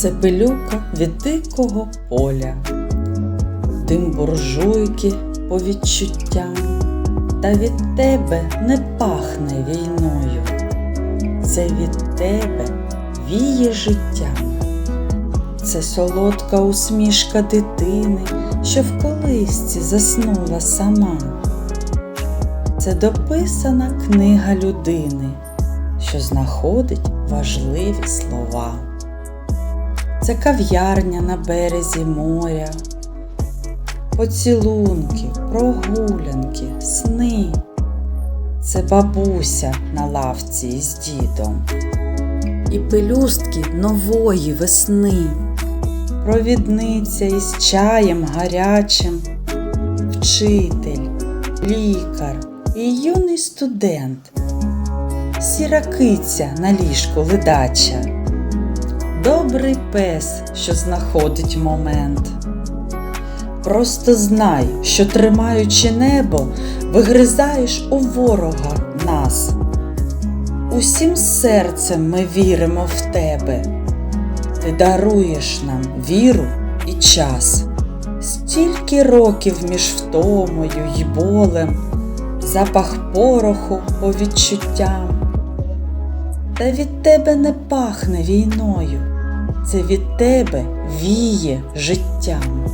Це пилюка від дикого поля, дим буржуйки по відчуттям, та від тебе не пахне війною, це від тебе віє життям. Це солодка усмішка дитини, що в колисці заснула сама. Це дописана книга людини, що знаходить важливі слова. Це кав'ярня на березі моря, поцілунки, прогулянки, сни. Це бабуся на лавці із дідом. І пелюстки нової весни, провідниця із чаєм гарячим, вчитель, лікар і юний студент, сіра киця на ліжку ледача, добрий пес, що знаходить момент. Просто знай, що тримаючи небо, вигризаєш у ворога нас. Усім серцем ми віримо в тебе. Ти даруєш нам віру і час. Стільки років між втомою й болем, запах пороху по відчуттям. Та від тебе не пахне війною, це від тебе віє життям.